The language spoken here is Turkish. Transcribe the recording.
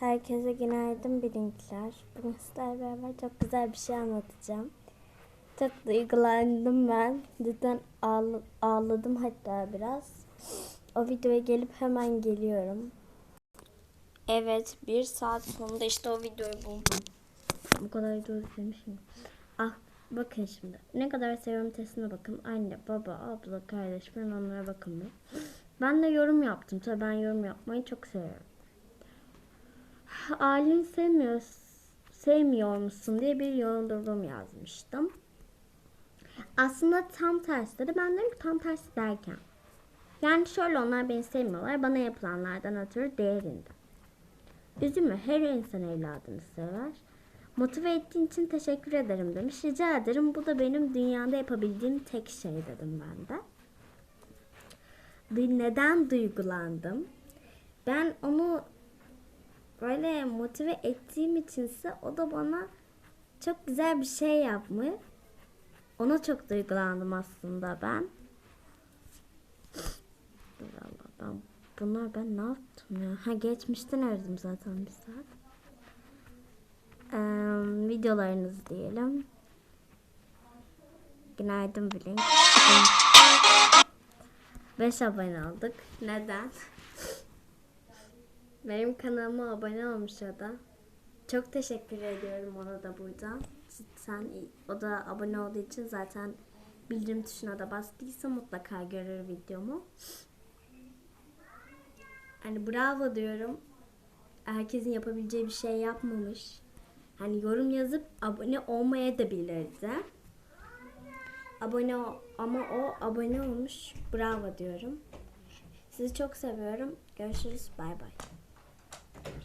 Herkese günaydın bilinkler. Bugün sizlerle beraber çok güzel bir şey anlatacağım. Çok duygulandım ben. Cidden ağla- ağladım hatta biraz. O videoya gelip hemen geliyorum. Evet bir saat sonunda işte o videoyu buldum. Bu kadar video izlemişim. Ah bakın şimdi. Ne kadar seviyorum testine bakın. Anne, baba, abla, kardeş ben onlara bakın. Ben de yorum yaptım. Tabii ben yorum yapmayı çok seviyorum. Aileni sevmiyor, sevmiyor musun diye bir yorum yazmıştım. Aslında tam tersleri ben dedim ki tam tersi derken. Yani şöyle onlar beni sevmiyorlar. Bana yapılanlardan ötürü değerinde. Üzülme her insan evladını sever. Motive ettiğin için teşekkür ederim demiş. Rica ederim bu da benim dünyada yapabildiğim tek şey dedim ben de. Neden duygulandım? Ben onu böyle motive ettiğim içinse o da bana çok güzel bir şey yapmış. Ona çok duygulandım aslında ben. Allah ben bunlar ben ne yaptım ya? Ha geçmişten aradım zaten bir saat. Ee, videolarınız diyelim. Günaydın Blink. 5 abone olduk. Neden? Benim kanalıma abone olmuş o da. Çok teşekkür ediyorum ona da buradan. Sen o da abone olduğu için zaten bildirim tuşuna da bastıysa mutlaka görür videomu. Hani bravo diyorum. Herkesin yapabileceği bir şey yapmamış. Hani yorum yazıp abone olmaya da bilirdi. Abone ama o abone olmuş. Bravo diyorum. Sizi çok seviyorum. Görüşürüz. Bay bay.